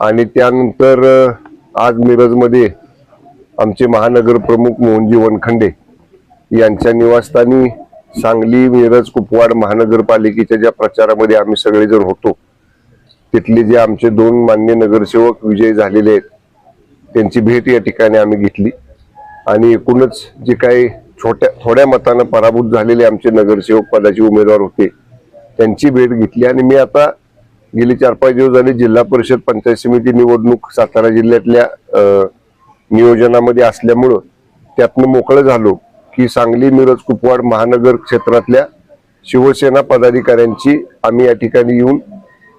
आणि त्यानंतर आज मिरजमध्ये आमचे महानगर प्रमुख मोहनजी वनखंडे यांच्या निवासस्थानी सांगली मिरज कुपवाड महानगरपालिकेच्या ज्या प्रचारामध्ये आम्ही सगळेजण होतो तिथले जे आमचे दोन मान्य नगरसेवक विजय झालेले आहेत त्यांची भेट या ठिकाणी आम्ही घेतली. आणि एकूणच जे काही छोट्या थोड्या मतानं पराभूत झालेले आमचे नगरसेवक पदाचे उमेदवार होते त्यांची भेट घेतली. आणि मी आता गेले चार पाच दिवस झाले जिल्हा परिषद पंचायत समिती निवडणूक सातारा जिल्ह्यातल्या नियोजनामध्ये असल्यामुळं त्यातनं मोकळं झालो की सांगली मिरज कुपवाड महानगर क्षेत्रातल्या शिवसेना पदाधिकाऱ्यांची आम्ही या ठिकाणी येऊन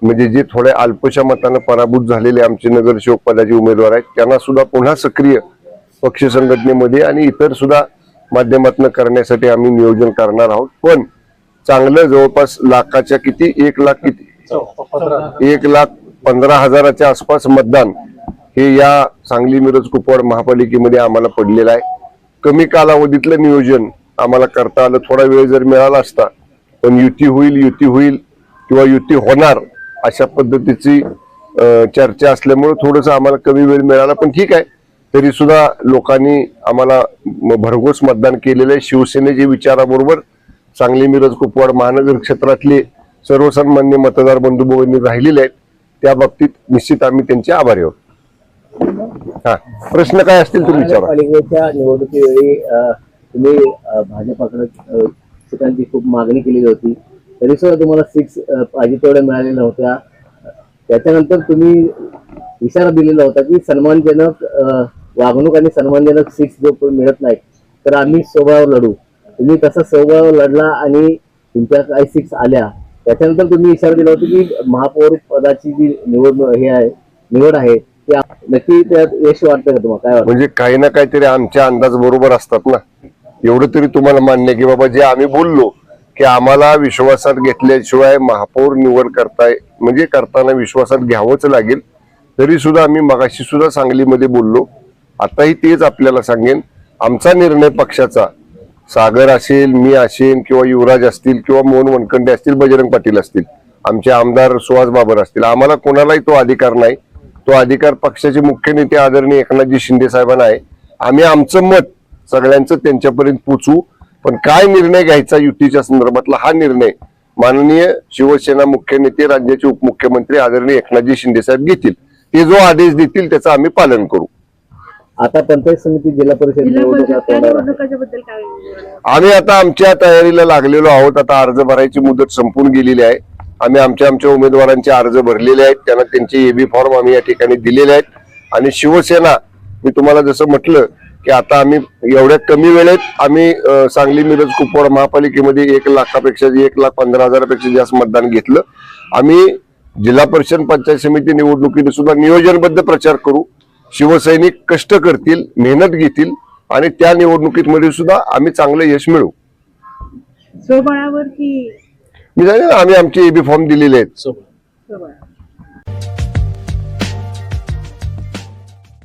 म्हणजे जे थोड्या अल्पशा मतानं पराभूत झालेले आमचे नगरसेवक पदाचे उमेदवार आहेत त्यांना सुद्धा पुन्हा सक्रिय पक्ष संघटनेमध्ये आणि इतर सुद्धा माध्यमातून करण्यासाठी आम्ही नियोजन करणार आहोत. पण चांगलं जवळपास लाखाच्या किती एक लाख किती हो. एक लाख पंधरा हजाराच्या आसपास मतदान हे या सांगली मिरज कुपवाड महापालिकेमध्ये आम्हाला पडलेलं आहे. कमी कालावधीतलं नियोजन आम्हाला करता आलं. थोडा वेळ जर मिळाला असता पण युती होईल युती होईल किंवा युती होणार अशा पद्धतीची चर्चा असल्यामुळे थोडस आम्हाला कमी वेळ मिळाला. पण ठीक आहे तरी सुद्धा लोकांनी आम्हाला भरघोस मतदान केलेलं आहे. शिवसेनेच्या विचाराबरोबर सांगली मिरज कुपवाड महानगर क्षेत्रातले सर्वसामान्य मतदार बंधू भगिनी राहिलेले आहेत त्या बाबतीत निश्चित आम्ही त्यांचे आभारी आहोत. हा प्रश्न काय असतील तुम्ही विचारा. महानगरपालिकेच्या निवडणुकीवेळी तुम्ही अ, भाजपाकडे सीटांची खूप मागणी केलेली होती. तरी सुद्धा तुम्हाला सीट्स पाहिजे तेवढ्या मिळालेल्या नव्हत्या. त्याच्यानंतर तुम्ही इशारा दिलेला होता की सन्मानजनक वागणूक आणि सन्मानजनक सीट्स जो मिळत नाहीत तर आम्ही स्वभावावर लढू. तुम्ही तसा स्वभावावर लढला आणि तुमच्या काही सीट्स आल्या त्याच्यानंतर तुम्ही इशारा दिला होता की महापौर पदाची जी निवड हे आहे निवड आहे ती आप- नक्की त्यात यश वाटतं का तुम्हाला? काय म्हणजे काही ना काहीतरी आमच्या अंदाज बरोबर असतात ना. एवढं तरी तुम्हाला मान्य की बाबा जे आम्ही बोललो की आम्हाला विश्वासात घेतल्याशिवाय महापौर निवड करताय म्हणजे करताना विश्वासात घ्यावंच लागेल. तरी सुद्धा आम्ही मगाशी सुद्धा सांगलीमध्ये बोललो. आताही तेच आपल्याला सांगेन. आमचा निर्णय पक्षाचा सागर असेल मी असेल किंवा युवराज असतील किंवा मोहन वनखंडे असतील बजरंग पाटील असतील आमचे आमदार सुहास बाबर असतील आम्हाला कोणालाही तो अधिकार नाही. तो अधिकार पक्षाचे मुख्य नेते आदरणीय एकनाथजी शिंदे साहेबांना आहे. आम्ही आमचं मत सगळ्यांचं त्यांच्यापर्यंत पोचू पण काय निर्णय घ्यायचा युतीच्या संदर्भातला हा निर्णय माननीय शिवसेना मुख्य नेते राज्याचे उपमुख्यमंत्री आदरणीय एकनाथजी शिंदे साहेब घेतील. ते जो आदेश देतील त्याचं आम्ही पालन करू. आता पंचायत समिती जिल्हा परिषद निवडणुका तोंडावर आहे. आम्ही आता आमच्या तयारीला लागलेलो आहोत. आता अर्ज भरायची मुदत संपून गेलेली आहे. आम्ही आमच्या आमच्या उमेदवारांचे अर्ज भरलेले आहेत. त्यांना त्यांचे एबी फॉर्म आम्ही या ठिकाणी दिलेले आहेत. आणि शिवसेना मी तुम्हाला जसं म्हटलं की आता आम्ही एवढ्या कमी वेळेत आम्ही अं, सांगली मिरज कुपवाड महापालिकेमध्ये एक लाखापेक्षा एक लाख पंधरा हजारापेक्षा जास्त मतदान घेतलं. आम्ही जिल्हा परिषद पंचायत समिती निवडणुकीने सुद्धा नियोजनबद्ध प्रचार करू. शिवसैनिक कष्ट करतील मेहनत घेतील आणि त्या निवडणुकीमध्ये सुद्धा आम्ही चांगलं यश मिळवू. स्वबळावर की मी सांगितलं ना, आम्ही आमचे एबी फॉर्म दिलेले आहेत. स्वबळ